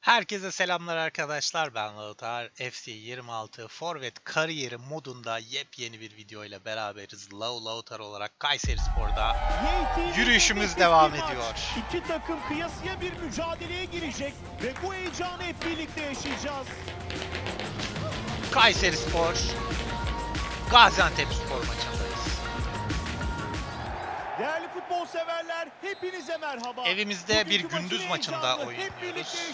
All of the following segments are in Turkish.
Herkese selamlar arkadaşlar. Ben Lautar. FC 26 Forvet kariyeri modunda yepyeni bir video ile beraberiz. Lau Lautar olarak Kayseri Spor'da Yürüyüşümüz devam ediyor. İki takım kıyasıya bir mücadeleye girecek ve bu heyecanı hep birlikte yaşayacağız. Kayseri Spor Gaziantep Spor maçındayız. Futbol severler hepinize merhaba. Evimizde bir Bugünkü gündüz maçın maçında oynuyoruz.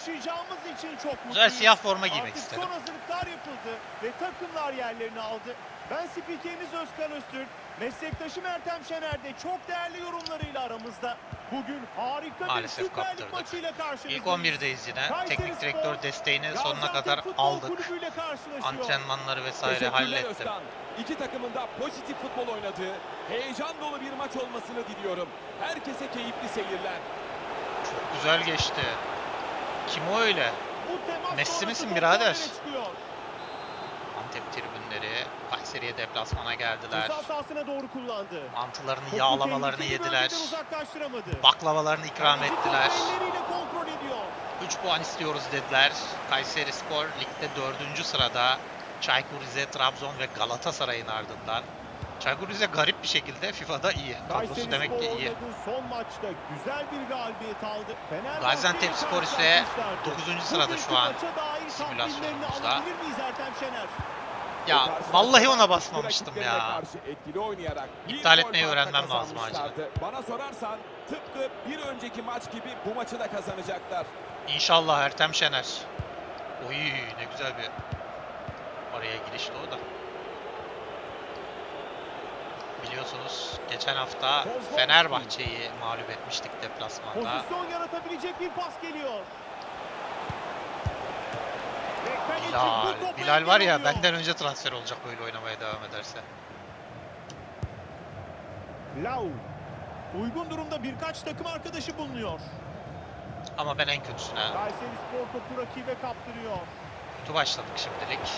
Güzel siyah forma giymek Artık istedim. son hazırlıklar yapıldı ve takımlar yerlerini aldı. Ben spikeriniz Özkan Öztürk, meslektaşım Ertem Şener de çok değerli yorumlarıyla aramızda. Bugün harika Maalesef bir Süper Lig kaptırdık. maçıyla karşınızdayız. İlk 11'deyiz yine. Kayseri Teknik Spor, direktör desteğini sonuna Gaziantep kadar Futbol aldık. Antrenmanları vesaire hallettim. Özkan. İki takımın da pozitif futbol oynadığı, heyecan dolu bir maç olmasını diliyorum. Herkese keyifli seyirler. Çok güzel geçti. Kim o öyle? Messi misin birader? çıkıyor. Antep tribünleri Kayseri'ye deplasmana geldiler. Ceza sahasına doğru kullandı. Mantılarını, Topu yağlamalarını yediler. Baklavalarını ikram ettiler. elleriyle kontrol ediyor. 3 puan istiyoruz dediler. Kayseri Spor ligde 4. sırada. Çaykur Rize, Trabzon ve Galatasaray'ın ardından. Çaykur Rize garip bir şekilde FIFA'da iyi. Kadrosu Kayseri demek ki iyi. son maçta güzel bir galibiyet aldı. Gaziantep Spor ise karşılaşmışlardı. 9. sırada şu an simülasyonumuzda. Ya vallahi ona basmamıştım ya. İptal etmeyi öğrenmem lazım kazanmışlardı. Bana sorarsan tıpkı bir önceki maç gibi bu maçı da kazanacaklar. İnşallah Ertem Şener. Oy ne güzel bir oraya girişti o da. Biliyorsunuz geçen hafta. Fenerbahçe'yi mağlup etmiştik deplasmanda. Pozisyon yaratabilecek bir pas geliyor. Kaleci Bilal, var ya benden önce transfer olacak böyle oynamaya devam ederse. Lau. Uygun durumda birkaç takım arkadaşı bulunuyor. Ama ben en kötüsüne Kayseri Spor topu rakibe kaptırıyor. kötü başladık şimdilik.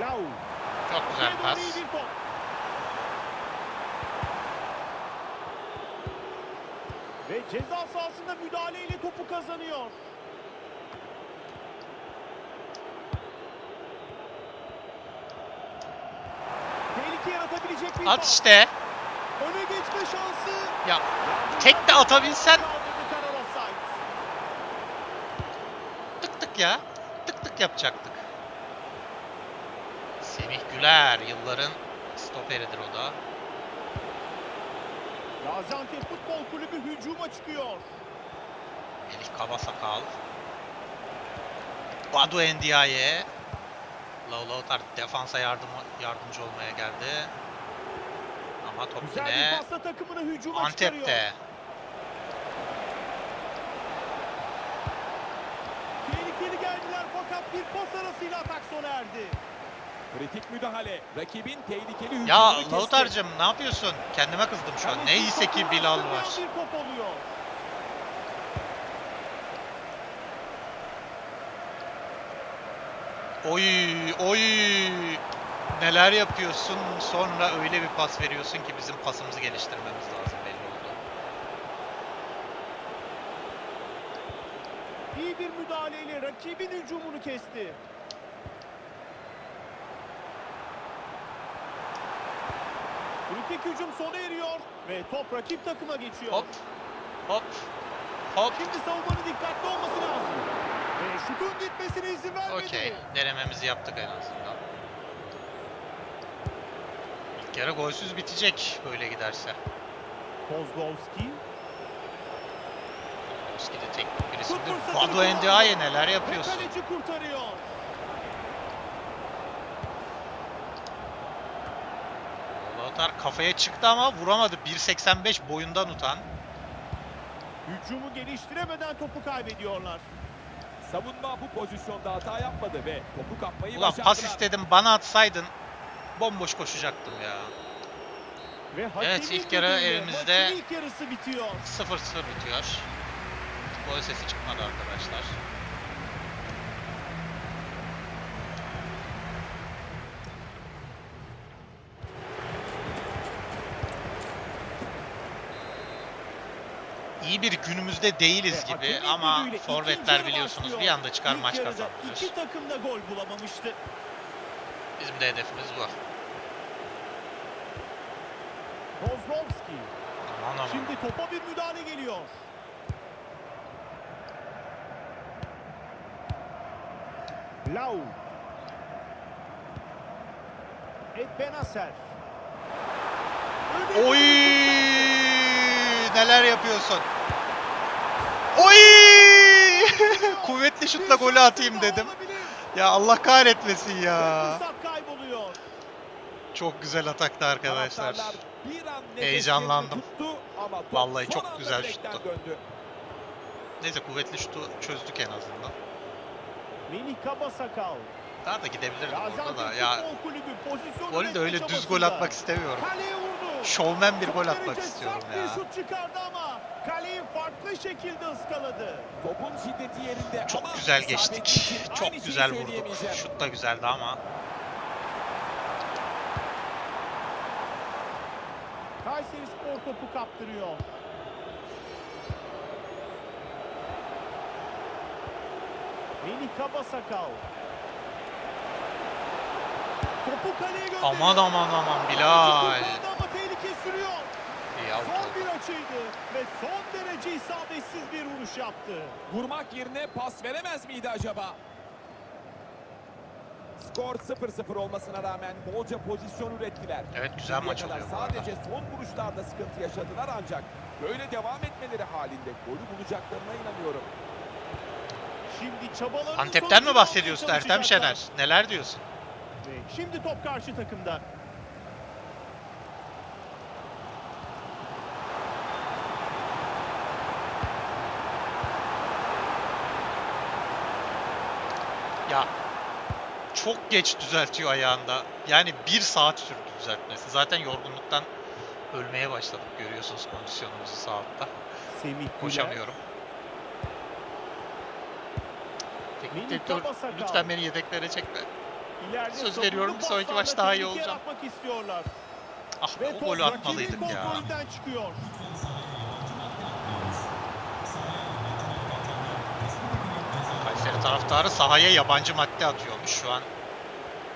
Lau. Çok güzel pas. doğru iyi bir top. Ve ceza sahasında müdahaleyle topu kazanıyor. Tehlike yaratabilecek bir At pas. işte. Öne geçme şansı. Ya tek de atabilsen tık tık ya. Tık tık yapacaktık. Semih Güler yılların stoperidir o da. Gaziantep Futbol Kulübü hücuma çıkıyor. Melih Kabasakal. Badu Endiaye. Lautar defansa yardım, yardımcı olmaya geldi. Ama top Güzel yine bir pasla takımını hücuma çıkarıyor. Antep'te. Tehlikeli geldiler fakat bir pas arasıyla atak sona erdi. Kritik müdahale. Rakibin tehlikeli hücumunu Ya kesti. Lautar'cığım ne yapıyorsun? Kendime kızdım şu an. Neyse ki Bilal var. Bir top oluyor. Oy oy. Neler yapıyorsun sonra öyle bir pas veriyorsun ki bizim pasımızı geliştirmemiz lazım belli oldu. İyi bir müdahaleyle rakibin hücumunu kesti. Kritik hücum sona eriyor ve top rakip takıma geçiyor. Hop hop hop. Şimdi savunmanın dikkatli olması lazım. Ve şutun gitmesine izin vermedi. Okey. Denememizi yaptık en azından. İlk yarı golsüz bitecek böyle giderse. Kozlowski. Kozlowski de teknik fırsatını Badu kullandı. Endiaye neler yapıyorsun? kaleci kurtarıyor. Lautar kafaya çıktı ama vuramadı. 1.85 boyundan utan. Hücumu geliştiremeden topu kaybediyorlar. Savunma bu pozisyonda hata yapmadı ve topu kapmayı Ulan başardılar. pas istedim bana atsaydın bomboş koşacaktım ya. Ve Evet, ilk yarı evimizde- maçın ilk yarısı bitiyor. 0-0 bitiyor. Gol sesi çıkmadı arkadaşlar. Bir günümüzde değiliz gibi ama forvetler biliyorsunuz bir anda çıkar maç kazandırır. İki takım da gol bulamamıştı. Bizim de hedefimiz bu. Kozlovski. Aman aman. Şimdi topa bir müdahale geliyor. Lau. Öyle Oy! Neler yapıyorsun? Oy! Kuvvetli şutla golü atayım dedim. Ya Allah kahretmesin ya. Çok güzel ataktı arkadaşlar. Heyecanlandım. Vallahi çok güzel şuttu. Neyse kuvvetli şutu çözdük en azından. Melih Kabasakal. Daha da gidebilirdim orada da. Ya golü de öyle düz gol atmak istemiyorum. Şovmen bir gol atmak istiyorum ya. Kaleyi farklı şekilde ıskaladı. Topun şiddeti yerinde Çok ama güzel geçtik. Çok güzel vurduk. Şut da güzeldi ama. Kayseri Spor topu kaptırıyor. Melih Kabasakal. Topu kaleye gönderiyor. Aman aman aman Bilal. kurtardı ama tehlike sürüyor. İyi out Son oldu. bir açıydı ve son derece yaptı. Vurmak yerine pas veremez miydi acaba? Skor 0-0 olmasına rağmen bolca pozisyon ürettiler. Evet güzel Şimdiye maç oluyor. Sadece son vuruşlarda sıkıntı yaşadılar ancak böyle devam etmeleri halinde golü bulacaklarına inanıyorum. Şimdi çabalarının Antep'ten mi bahsediyorsun Ertem. Şener? Neler diyorsun? Şimdi top karşı takımda. Ya çok geç düzeltiyor ayağında. Yani bir saat sürdü düzeltmesi. Zaten yorgunluktan ölmeye başladık görüyorsunuz kondisyonumuzu sağ altta. Semih. Koşamıyorum. Teknik direktör lütfen beni yedeklere çekme. İleride Söz veriyorum, bir sonraki maç daha iyi olacağım. Ah be o golü atmalıydık ya. çıkıyor. Kayseri taraftarı sahaya yabancı madde atıyormuş. Şu an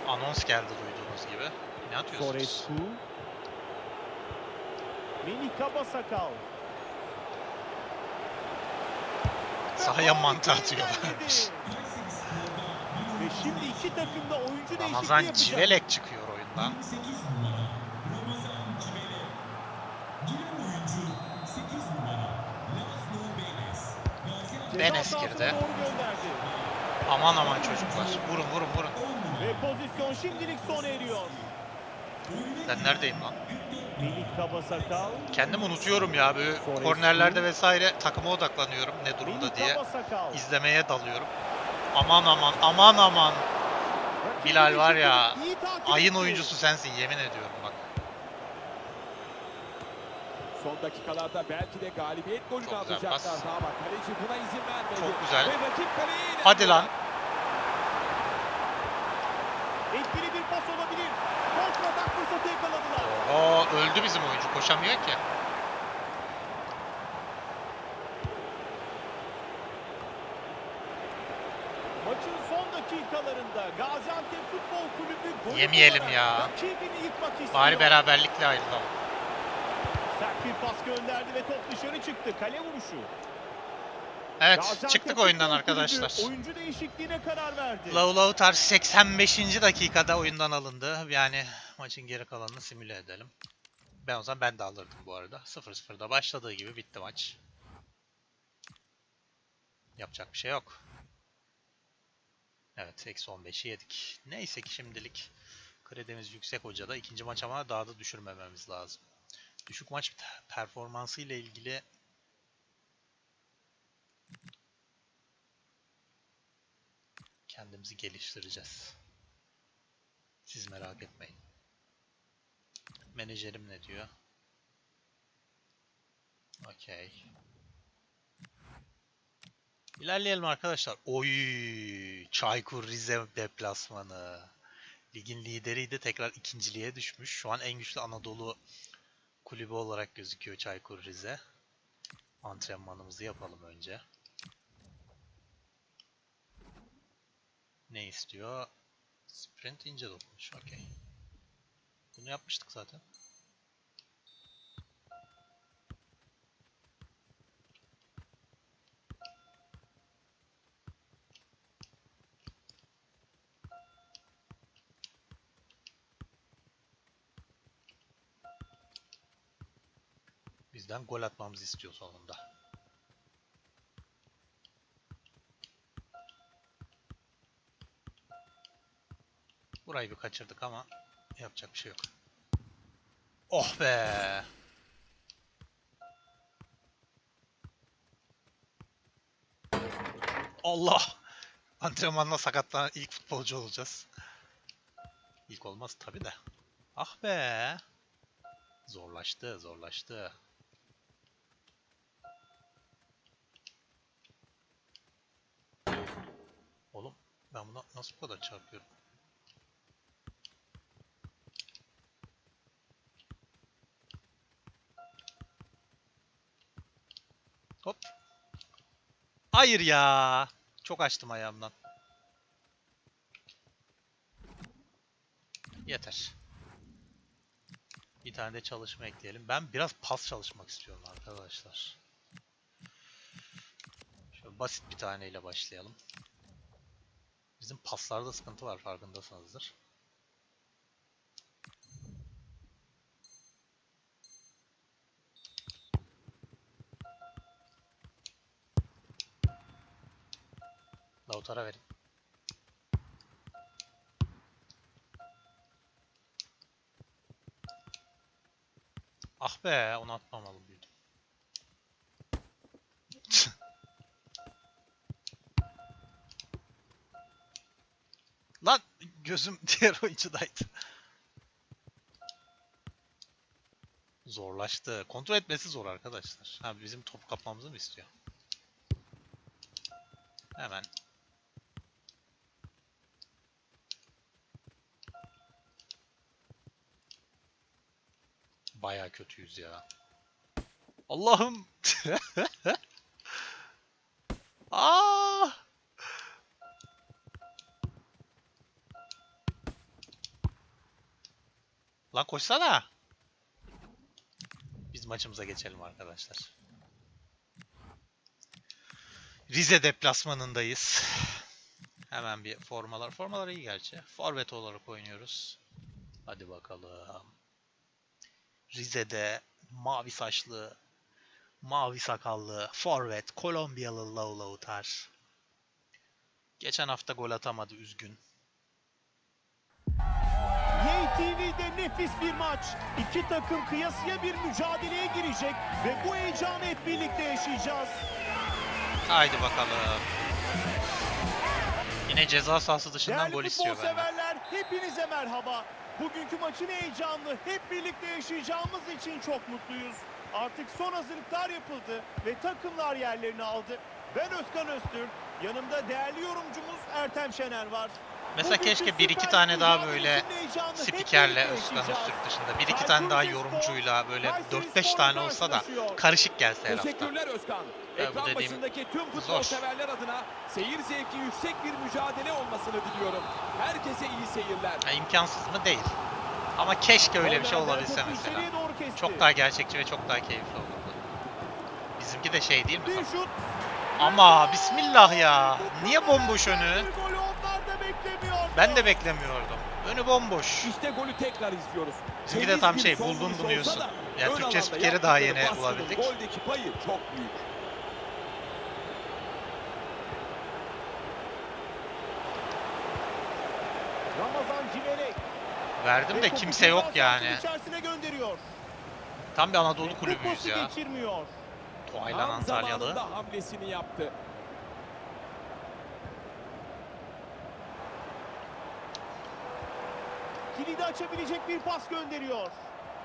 anons geldi duyduğunuz gibi. Ne atıyorsunuz? Sorescu. Sahaya mantı atıyorlar. Ve şimdi iki takım da oyuncu değişikliği Ramazan yapacak. Civelek çıkıyor oyundan. Ceza Enes sahasına girdi. Aman aman çocuklar. Vurun vurun vurun. Ve pozisyon şimdilik sona eriyor. Ben neredeyim lan? Melih Kabasakal. Kendim unutuyorum ya böyle Sorescu. kornerlerde vesaire takıma odaklanıyorum ne durumda diye. Kabasakal. izlemeye dalıyorum. Aman aman aman aman. Bilal var ya, Ayın oyuncusu sensin yemin ediyorum bak. Son dakikalarda belki de galibiyet golünü Çok güzel pas. ama kaleci buna izin vermedi. Çok güzel. Ve rakip kaleye. Hadi lan. Etkili bir pas olabilir. Kontratak fırsatı yakaladılar. Oo öldü bizim oyuncu koşamıyor ki. Maçın son dakikalarında Gaziantep Futbol Kulübü Yemeyelim ya. Bari beraberlikle ayrılalım. Bir pas gönderdi ve top dışarı çıktı. Kale vuruşu. Evet çıktık oyundan arkadaşlar. Oyuncu değişikliğine karar verdi. Lau Lautar 85. dakikada oyundan alındı. Yani maçın geri kalanını simüle edelim. Ben o zaman ben de alırdım bu arada. 0-0'da başladığı gibi bitti maç. Yapacak bir şey yok. Evet eksi 15'i yedik. Neyse ki şimdilik kredimiz yüksek hocada. ikinci maç ama daha da düşürmememiz lazım. Düşük maç performansı ile ilgili kendimizi geliştireceğiz. Siz merak etmeyin. Menajerim ne diyor? Okey. İlerleyelim arkadaşlar. Oy, Çaykur Rize deplasmanı. Ligin lideriydi tekrar ikinciliğe düşmüş. Şu an en güçlü Anadolu kulübü olarak gözüküyor Çaykur Rize. Antrenmanımızı yapalım önce. Ne istiyor? Sprint ince dokunuş. Okey. Bunu yapmıştık zaten. Bizden gol atmamızı istiyor sonunda. Burayı bir kaçırdık ama yapacak bir şey yok. Oh be! Allah! Antrenmanla sakatlanan ilk futbolcu olacağız. İlk olmaz tabi de. Ah be! Zorlaştı, zorlaştı. Ben buna nasıl bu kadar çarpıyorum? Hop. Hayır ya. Çok açtım ayağımdan. Yeter. Bir tane de çalışma ekleyelim. Ben biraz pas çalışmak istiyorum arkadaşlar. Şöyle basit bir taneyle başlayalım. Bizim paslarda sıkıntı var farkındasınızdır. Lautara verin. Ah be, onu atmamalıydım. Lan gözüm diğer oyuncudaydı. Zorlaştı. Kontrol etmesi zor arkadaşlar. Ha bizim top kapmamızı mı istiyor? Hemen. Baya kötüyüz ya. Allah'ım. Aa! Lan koşsana. Biz maçımıza geçelim arkadaşlar. Rize deplasmanındayız. Hemen bir formalar. Formalar iyi gerçi. Forvet olarak oynuyoruz. Hadi bakalım. Rize'de mavi saçlı, mavi sakallı, forvet, Kolombiyalı Lau Lautar. Geçen hafta gol atamadı üzgün. Yay TV'de nefis bir maç. İki takım kıyasıya bir mücadeleye girecek ve bu heyecanı hep birlikte yaşayacağız. Haydi bakalım. Yine ceza sahası dışından Değerli gol futbol istiyor benden. severler hepinize merhaba. Bugünkü maçın heyecanlı hep birlikte yaşayacağımız için çok mutluyuz. Artık son hazırlıklar yapıldı ve takımlar yerlerini aldı. Ben Özkan Öztürk, yanımda değerli yorumcumuz Ertem Şener var. Mesela keşke bir iki tane daha böyle spikerle Özkan. Öztürk dışında bir iki tane daha yorumcuyla böyle Kayseri 4-5 Spor'la tane olsa da karışık gelse her hafta. Özkan. bu Ekran dediğim başındaki tüm futbol zor. severler adına seyir zevki yüksek bir mücadele olmasını diliyorum. Herkese iyi seyirler. Ya, imkansız mı? Değil. Ama keşke öyle bir şey olabilse mesela. Çok daha gerçekçi ve çok daha keyifli olurdu. Bizimki de şey değil mi? Ama bismillah ya. Niye bomboş önü? Ben de beklemiyordum. Önü bomboş. İşte golü tekrar izliyoruz. Bizimki de tam şey, vuruş bunu diyorsun. da Ya ön Türkçe spikeri daha yeni bulabildik. Goldeki payı çok büyük. Ramazan Civelek. Verdim Ve de kimse yok yani. içerisine gönderiyor. Tam bir Anadolu kulübüyüz ya. geçirmiyor. Toaylan Antalyalı. hamlesini yaptı. Kilidi açabilecek bir pas gönderiyor.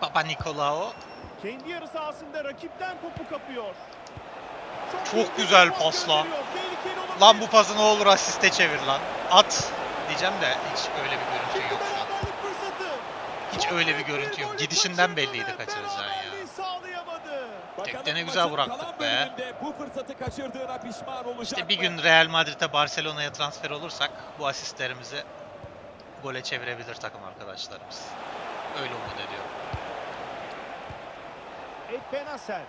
Papa Nikolao. Kendi yarı sahasında rakipten topu kapıyor. Çok bir güzel pas pas lan. bu pası ne olur asiste çevir lan. At diyeceğim de hiç öyle bir görüntü yok şu an. Hiç Çok öyle bir görüntü yok. Gidişinden belliydi kaçıracağın ya. Tekte ne güzel bıraktık be. Bu fırsatı kaçırdığına pişman olacak İşte bir gün Real Madrid'e Barcelona'ya transfer olursak bu asistlerimizi gole çevirebilir takım arkadaşlarımız. Öyle umut ediyorum. Ekbenaser.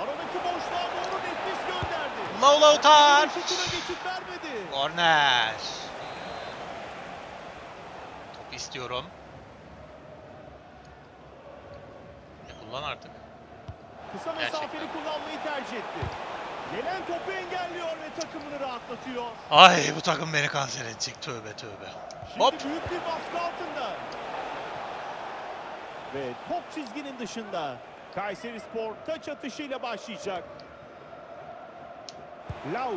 Aradaki boşluğa doğru nefis gönderdi. Touch. Şutuna geçit vermedi. Korner. Top istiyorum. E kullan artık. Kısa Gerçekten. mesafeli kullanmayı tercih etti. Gelen topu engelliyor ve takımını rahatlatıyor. Ay bu takım beni kanser edecek. Tövbe tövbe. Şimdi Hop. büyük bir baskı altında. Ve top çizginin dışında. Kayseri Spor taç atışıyla başlayacak. Lau.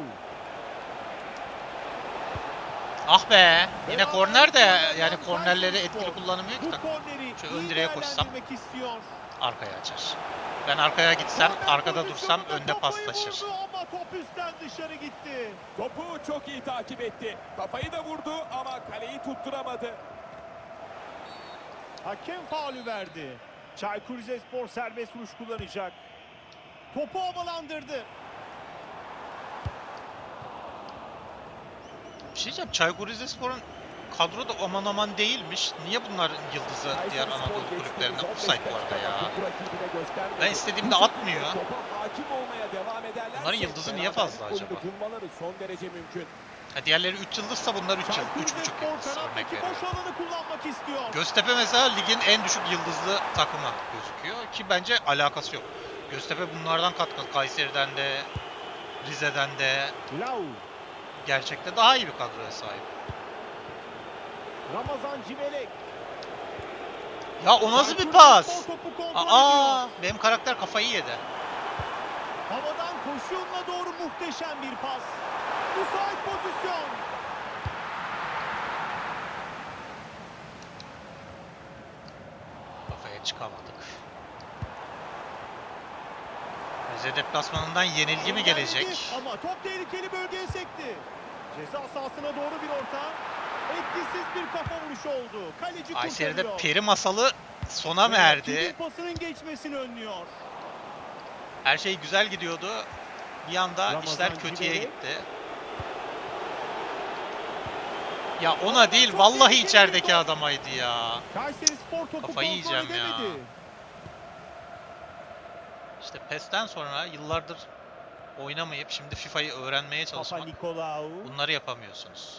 Ah be. Yine korner de yani kornerleri etkili kullanamıyor ki takım. Şu ön direğe koşsam. Arkaya açar. Ben arkaya gitsem, arkada dursam önde paslaşır. Ama top üstten dışarı gitti. Topu çok iyi takip etti. Kafayı da vurdu ama kaleyi tutturamadı. Hakem faulü verdi. Çaykur Rizespor serbest vuruş kullanacak. Topu havalandırdı. Bir şey diyeceğim. Çaykur Rizespor'un kadro da aman aman değilmiş. Niye bunlar yıldızı diğer Anadolu kulüplerinde offside bu arada ya? Ben istediğimde atmıyor. Bunların yıldızı niye fazla acaba? bulmaları son derece mümkün. Ha, diğerleri 3 yıldızsa bunlar 3 yıl, Çaykur 3,5 Rizespor yıldız örnek veriyorum. Göztepe mesela ligin en düşük yıldızlı takımı gözüküyor ki bence alakası yok. Göztepe bunlardan kat kat Kayseri'den de Rize'den de gerçekte daha iyi bir kadroya sahip. Ramazan Civelek. Ya o nasıl bir pas? Aa, benim karakter kafayı yedi. Havadan koşu yoluna doğru muhteşem bir pas. Müsait pozisyon. Kafaya çıkamadık. Rize deplasmanından yenilgi mi gelecek? Ama top tehlikeli bölgeye sekti. Ceza sahasına doğru bir orta. Etkisiz bir kafa vuruşu oldu. Kaleci Kayseri'de kurtarıyor. peri masalı sona Ve erdi? rakibin pasının geçmesini önlüyor. Her şey güzel gidiyordu. Bir anda Ramazan işler kötüye Civelek. gitti. Ya ona değil Çok vallahi tehlikeli bir içerideki top. adamaydı ya. Kayseri Spor topu Kafayı kontrol yiyeceğim ya. edemedi. İşte PES'ten sonra yıllardır oynamayıp şimdi FIFA'yı öğrenmeye Papa çalışmak. Nikolaou. Bunları yapamıyorsunuz.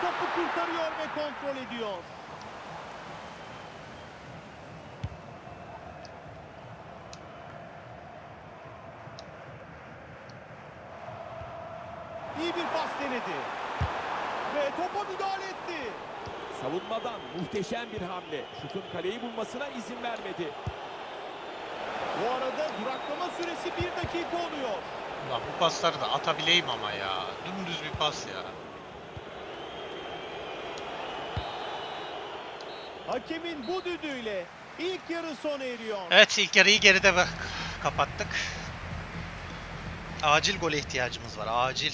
Topu kurtarıyor ve kontrol ediyor. İyi bir pas denedi. Ve topa müdahale etti. Savunmadan muhteşem bir hamle. Şutun kaleyi bulmasına izin vermedi. Bu arada duraklama süresi bir dakika oluyor. Ulan bu pasları da atabileyim ama ya. Dümdüz bir pas ya. Hakemin bu düdüğüyle ilk yarı sona eriyor. Evet ilk yarıyı geride bak kapattık. Acil gole ihtiyacımız var. Acil.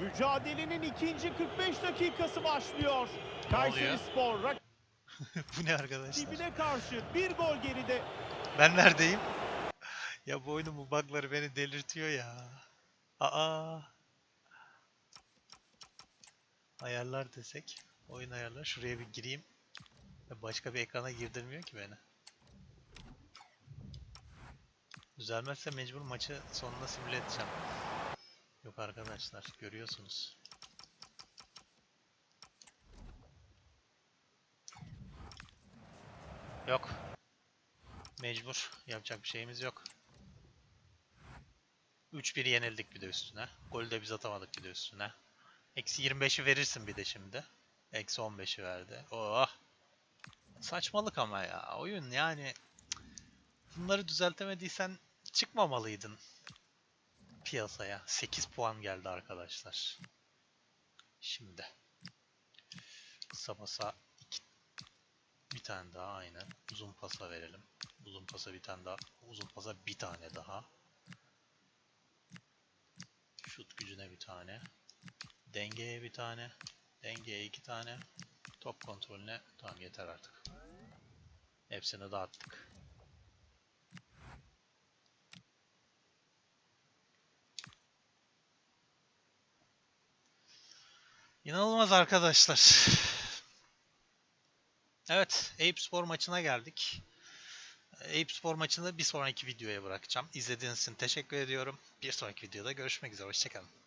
Mücadelenin ikinci 45 dakikası başlıyor. Kayseri? Spor bu ne arkadaşlar? rakibine karşı bir gol geride. Ben neredeyim? Ya bu oyunun bu bug'ları beni delirtiyor ya. Aa. Ayarlar desek. Oyun ayarlar. Şuraya bir gireyim. Başka bir ekrana girdirmiyor ki beni. Düzelmezse mecbur maçı sonunda simüle edeceğim. Yok arkadaşlar görüyorsunuz. Yok. Mecbur. Yapacak bir şeyimiz yok. 3-1 yenildik bir de üstüne. Golü de biz atamadık bir de üstüne. Eksi 25'i verirsin bir de şimdi. Eksi 15'i verdi. Oh. Saçmalık ama ya. Oyun yani. Bunları düzeltemediysen çıkmamalıydın piyasaya. 8 puan geldi arkadaşlar. Şimdi. Kısa pasa bir tane daha aynen. Uzun pasa verelim. Uzun pasa bir tane daha. Uzun pasa bir tane daha. Şut gücüne bir tane. Dengeye bir tane. Dengeye iki tane. Top kontrolüne tamam yeter artık. Hepsini dağıttık. İnanılmaz arkadaşlar. Evet, Eyüp Spor maçına geldik. Eyüp Spor maçını bir sonraki videoya bırakacağım. İzlediğiniz için teşekkür ediyorum. Bir sonraki videoda görüşmek üzere. Hoşçakalın.